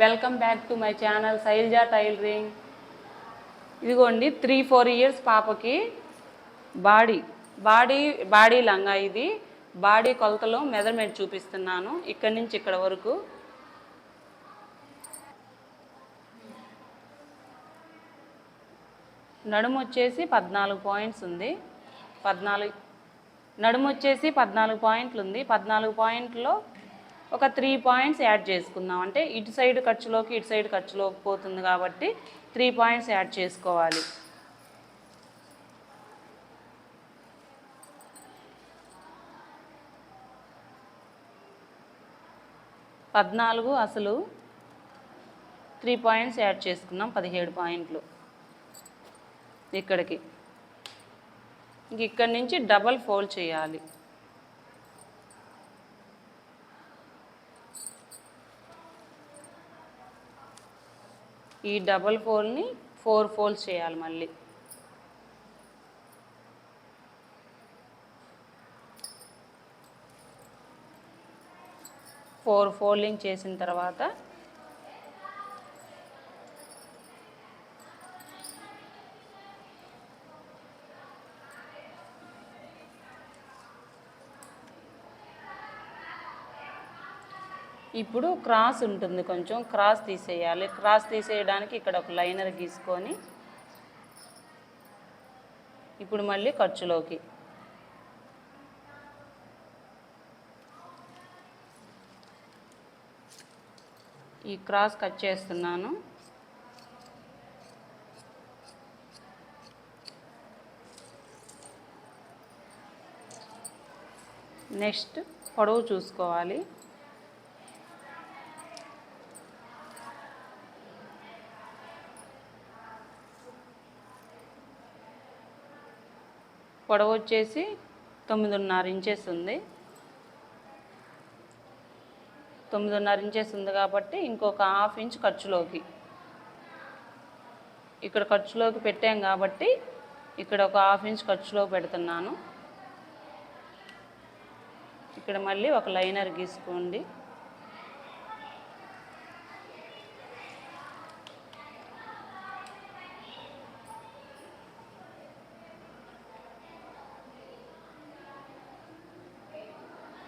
Welcome back to my channel Shailaja tailoring ఇదిగోండి three four years పాపకి body body body లంగా ఇది. Body కొలతలో measurement చూపిస్తున్నాను ఇక్కడి నుంచి ఇక్కడ వరకు. నడుము వచ్చేసి పద్నాలుగు పాయింట్స్ ఉంది. పద్నాలుగు నడుము వచ్చేసి పద్నాలుగు పాయింట్లు ఉంది. పద్నాలుగు పాయింట్లో ఒక త్రీ పాయింట్స్ యాడ్ చేసుకుందాం. అంటే ఇటు సైడ్ ఖర్చులోకి ఇటు సైడ్ ఖర్చులోకి పోతుంది కాబట్టి త్రీ పాయింట్స్ యాడ్ చేసుకోవాలి. పద్నాలుగు అసలు త్రీ పాయింట్స్ యాడ్ చేసుకున్నాం పదిహేడు పాయింట్లు. ఇక్కడికి. ఇంక ఇక్కడి నుంచి డబల్ ఫోల్డ్ చేయాలి. ఈ డబల్ ఫోల్ని ఫోర్ ఫోల్డ్స్ చేయాలి మళ్ళీ. ఫోర్ ఫోల్డింగ్ చేసిన తర్వాత ఇప్పుడు క్రాస్ ఉంటుంది కొంచెం క్రాస్ తీసేయాలి. క్రాస్ తీసేయడానికి ఇక్కడ ఒక లైనర్ గీసుకొని ఇప్పుడు మళ్ళీ ఖర్చులోకి. ఈ క్రాస్ కట్ చేస్తున్నాను. నెక్స్ట్ పొడవు చూసుకోవాలి. పొడవు వచ్చేసి తొమ్మిదిన్నర ఇంచెస్ ఉంది. తొమ్మిదిన్నర ఇంచెస్ ఉంది కాబట్టి ఇంకొక హాఫ్ ఇంచ్ ఖర్చులోకి. ఇక్కడ ఖర్చులోకి పెట్టాం కాబట్టి ఇక్కడ ఒక హాఫ్ ఇంచ్ ఖర్చులోకి పెడుతున్నాను. ఇక్కడ మళ్ళీ ఒక లైనర్ గీసుకోండి.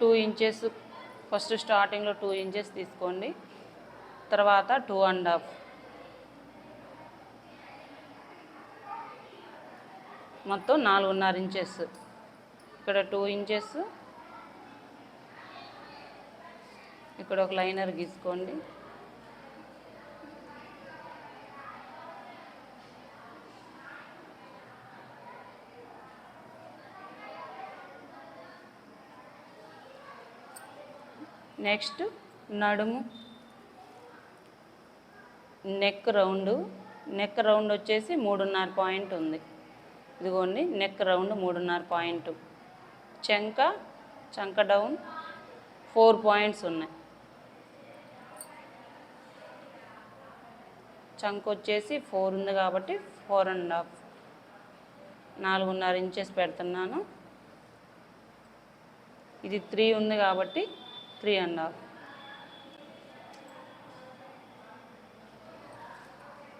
టూ ఇంచెస్ ఫస్ట్ స్టార్టింగ్లో టూ ఇంచెస్ తీసుకోండి. తర్వాత టూ అండ్ హాఫ్. మొత్తం నాలుగున్నర ఇంచెస్. ఇక్కడ టూ ఇంచెస్. ఇక్కడ ఒక లైనర్ గీసుకోండి. నెక్స్ట్ నడుము. Neck round. నెక్ రౌండ్ వచ్చేసి మూడున్నర పాయింట్ ఉంది. ఇదిగోండి నెక్ రౌండ్ మూడున్నర పాయింట్. చెంక చంక డౌన్ ఫోర్ పాయింట్స్ ఉన్నాయి. చంక వచ్చేసి ఫోర్ ఉంది కాబట్టి ఫోర్ అండ్ హాఫ్. నాలుగున్నర ఇంచెస్ పెడుతున్నాను. ఇది త్రీ ఉంది కాబట్టి త్రీ అండ్ హాఫ్.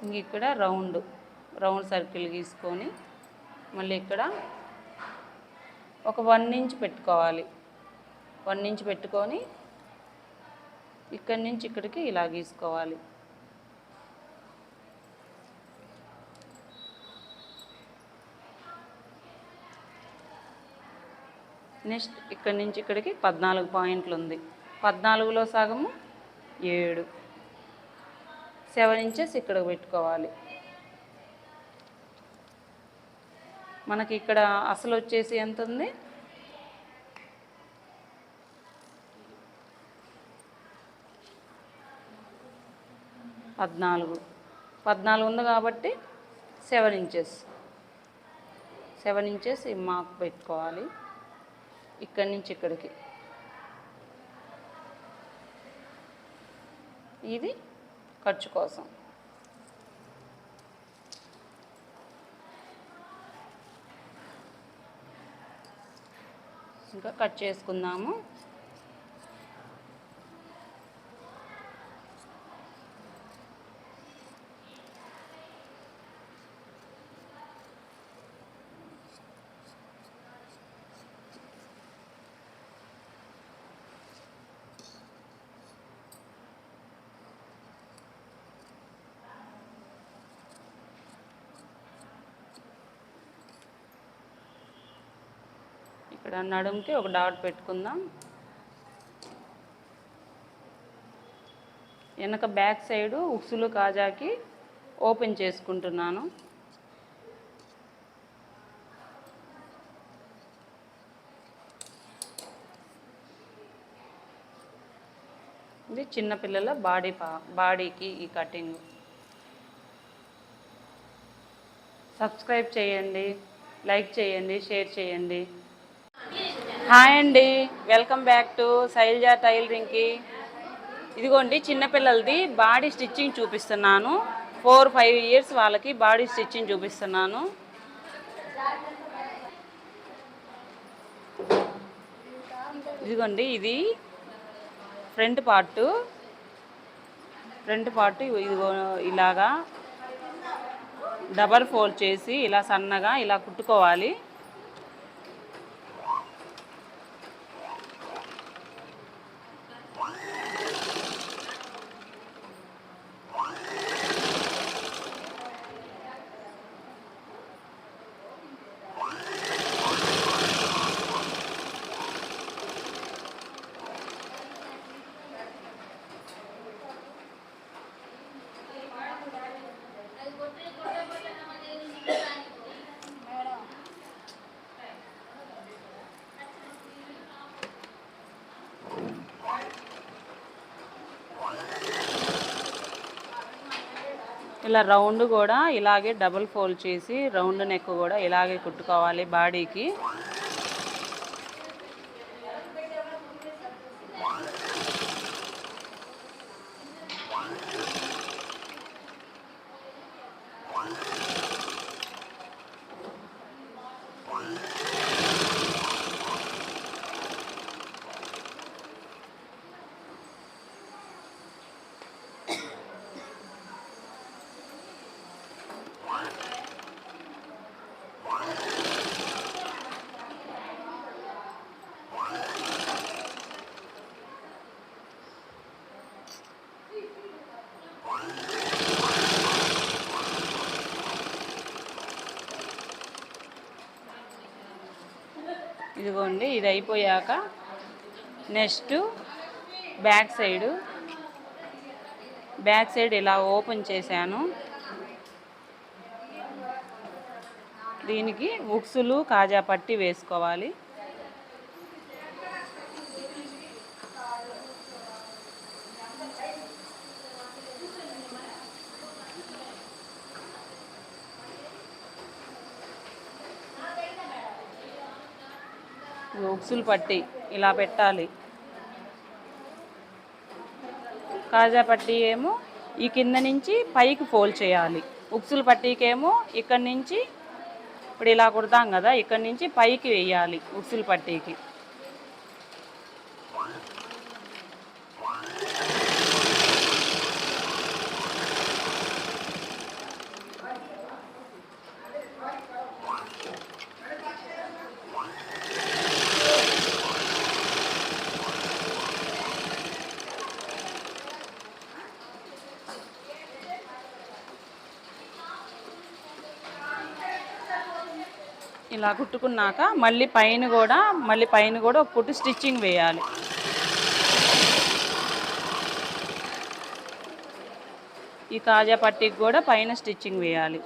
ఇంక ఇక్కడ రౌండ్ రౌండ్ సర్కిల్ గీసుకొని మళ్ళీ ఇక్కడ ఒక వన్ ఇంచ్ పెట్టుకోవాలి. వన్ ఇంచ్ పెట్టుకొని ఇక్కడి నుంచి ఇక్కడికి ఇలా గీసుకోవాలి. నెక్స్ట్ ఇక్కడి నుంచి ఇక్కడికి పద్నాలుగు పాయింట్లు ఉంది పద్నాలుగులో సగము ఏడు. సెవెన్ ఇంచెస్ ఇక్కడ పెట్టుకోవాలి. మనకి ఇక్కడ అసలు వచ్చేసి ఎంత ఉంది పద్నాలుగు. పద్నాలుగు ఉంది కాబట్టి సెవెన్ ఇంచెస్ సెవెన్ ఇంచెస్ ఈ మార్క్ పెట్టుకోవాలి. ఇక్కడి నుంచి ఇక్కడికి. ఇది ఖర్చు కోసం. ఇంకా కట్ చేసుకుందాము. ఇక్కడ నడుముకి ఒక డాట్ పెట్టుకుందాం. వెనక బ్యాక్ సైడు ఉక్సులు కాజాకి ఓపెన్ చేసుకుంటున్నాను. ఇది చిన్నపిల్లల బాడీ పా బాడీకి ఈ కటింగ్. సబ్స్క్రైబ్ చేయండి లైక్ చేయండి షేర్ చేయండి. హాయ్ అండి. వెల్కమ్ బ్యాక్ టు శైలజ టైలరింగ్కి ఇదిగోండి చిన్నపిల్లలది బాడీ స్టిచ్చింగ్ చూపిస్తున్నాను. ఫోర్ ఫైవ్ ఇయర్స్ వాళ్ళకి బాడీ స్టిచ్చింగ్ చూపిస్తున్నాను. ఇదిగోండి ఇది ఫ్రంట్ పార్ట్. ఫ్రంట్ పార్ట్ ఇదిగో ఇలాగా డబల్ ఫోల్డ్ చేసి ఇలా సన్నగా ఇలా కుట్టుకోవాలి. ఇలా రౌండ్ కూడా ఇలాగే డబుల్ ఫోల్డ్ చేసి రౌండ్ నెక్ కూడా ఇలాగే కుట్టుకోవాలి బాడీకి. అయిపోయింది ఇది అయిపోయాక next back side. Back side ఇలా ఓపెన్ చేశాను. దీనికి ఉక్సులు కాజా పట్టి వేసుకోవాలి. ఇది ఉక్సులు పట్టి ఇలా పెట్టాలి. కాజా పట్టీ ఏమో ఈ కింద నుంచి పైకి ఫోల్డ్ చేయాలి. ఉక్సులు పట్టీకేమో ఇక్కడి నుంచి ఇప్పుడు ఇలా కుడతాం కదా ఇక్కడి నుంచి పైకి వేయాలి ఉక్సులు పట్టీకి. ఇలా కుట్టుకున్నాక మళ్ళీ పైన కూడా మళ్ళీ పైన కూడా ఒక పుట్టు స్టిచ్చింగ్ వేయాలి. ఈ కాజా పట్టికి కూడా పైన స్టిచ్చింగ్ వేయాలి.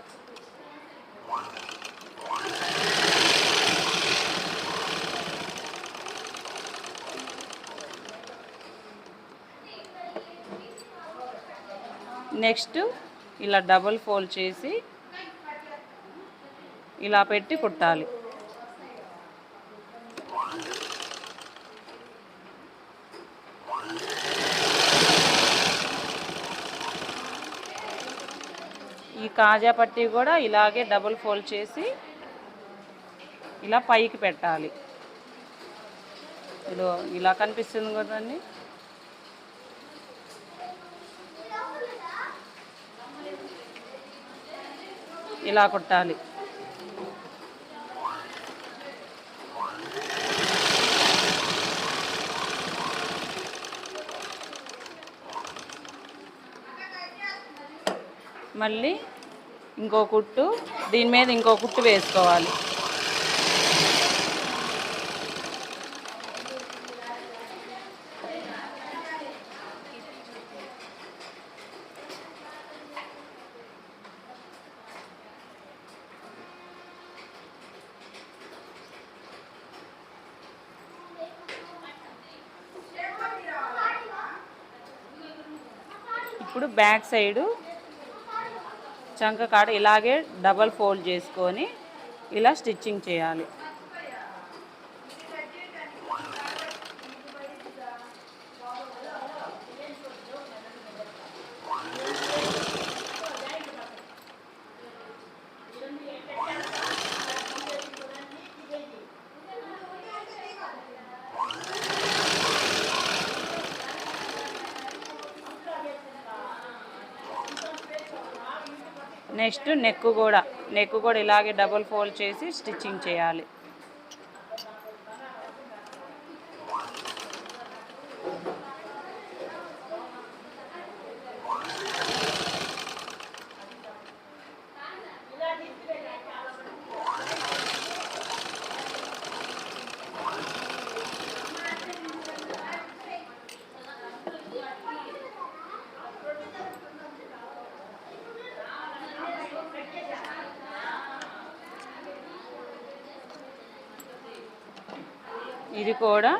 నెక్స్ట్ ఇలా డబల్ ఫోల్డ్ చేసి ఇలా పెట్టి కుట్టాలి. ఈ కాజా పట్టీ కూడా ఇలాగే డబుల్ ఫోల్డ్ చేసి ఇలా పైకి పెట్టాలి. ఇదో ఇలా కనిపిస్తుంది కదండి. ఇలా కుట్టాలి. మళ్ళీ ఇంకో కుట్టు దీని మీద ఇంకో కుట్టు వేసుకోవాలి. ఇప్పుడు బ్యాక్ సైడు చంక కాడ ఇలాగే డబల్ ఫోల్డ్ చేసుకొని ఇలా స్టిచ్చింగ్ చేయాలి. నెక్స్ట్ నెక్ కూడా నెక్ కూడా ఇలాగే డబుల్ ఫోల్డ్ చేసి స్టిచ్చింగ్ చేయాలి. ఇది కూడా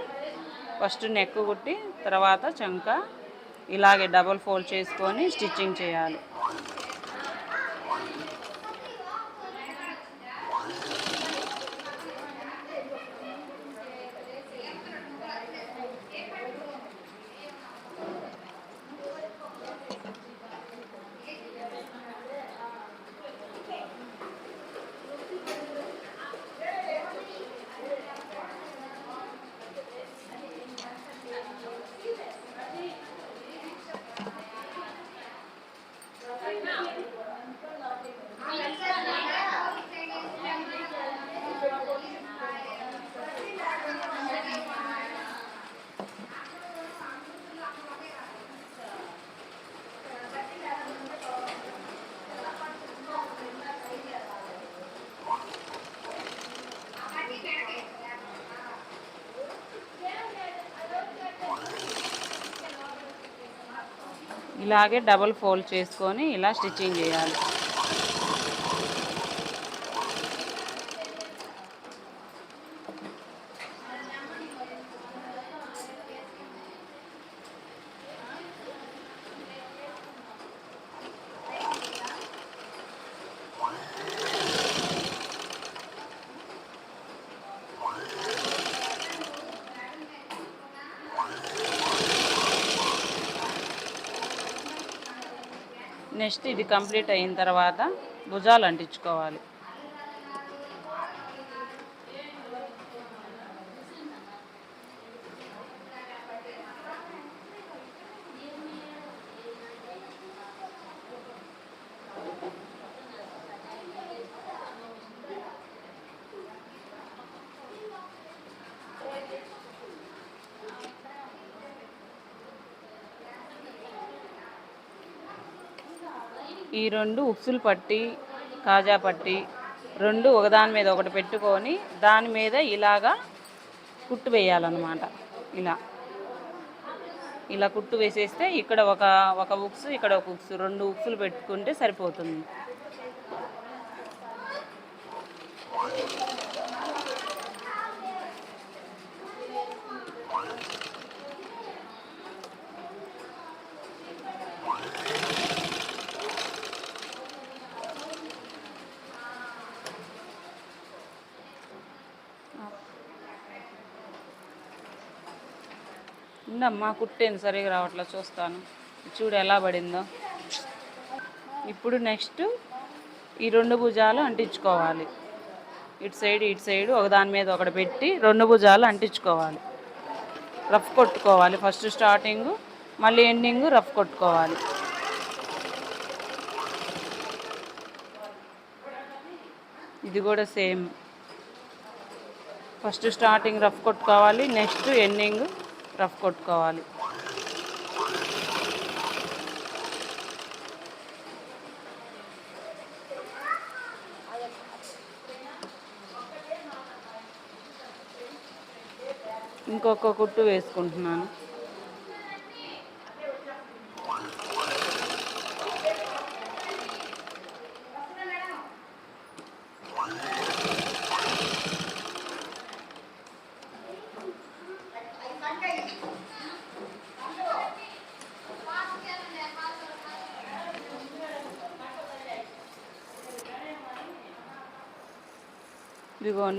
ఫస్ట్ నెక్ కుట్టి తర్వాత చంక ఇలాగే డబల్ ఫోల్డ్ చేసుకొని స్టిచ్చింగ్ చేయాలి. ఇలాగే డబల్ ఫోల్డ్ చేసుకొని ఇలా స్టిచ్చింగ్ చేయాలి. నెక్స్ట్ ఇది కంప్లీట్ అయిన తర్వాత భుజాలు అంటించుకోవాలి. ఈ రెండు ఉక్సులు పట్టి కాజా పట్టి రెండు ఒకదాని మీద ఒకటి పెట్టుకొని దాని మీద ఇలాగా కుట్టు వేయాలన్నమాట. ఇలా. ఇలా కుట్టు వేసేస్తే ఇక్కడ ఒక ఒక ఉక్స్ ఇక్కడ ఒక ఉక్స్ రెండు ఉక్సులు పెట్టుకుంటే సరిపోతుంది. ఉందమ్మా కుట్టేంది సరిగా రావట్లా చూస్తాను. చూడు ఎలా పడిందో. ఇప్పుడు నెక్స్ట్ ఈ రెండు భుజాలు అంటించుకోవాలి. ఇటు సైడ్ ఇటు సైడ్ ఒకదాని మీద ఒకటి పెట్టి రెండు భుజాలు అంటించుకోవాలి. రఫ్ కొట్టుకోవాలి. ఫస్ట్ స్టార్టింగ్ మళ్ళీ ఎండింగ్ రఫ్ కొట్టుకోవాలి. ఇది కూడా సేమ్ ఫస్ట్ స్టార్టింగ్ రఫ్ కొట్టుకోవాలి. నెక్స్ట్ ఎండింగ్ రఫ్ కొట్టుకోవాలి. ఇంకొక కుట్టు వేసుకుంటున్నాను.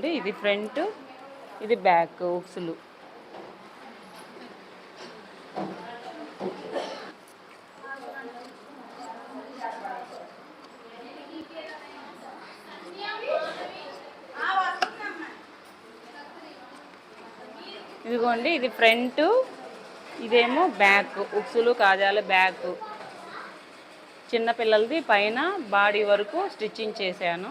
ఇదిగోండి ఇది ఫ్రంట్ ఇది బ్యాక్ ఉక్సులు. ఇదిగోండి ఇది ఫ్రంట్ ఇదేమో బ్యాక్ ఉక్సులు కాజాలు బ్యాక్. చిన్నపిల్లలది పైన బాడీ వరకు స్టిచ్చింగ్ చేశాను.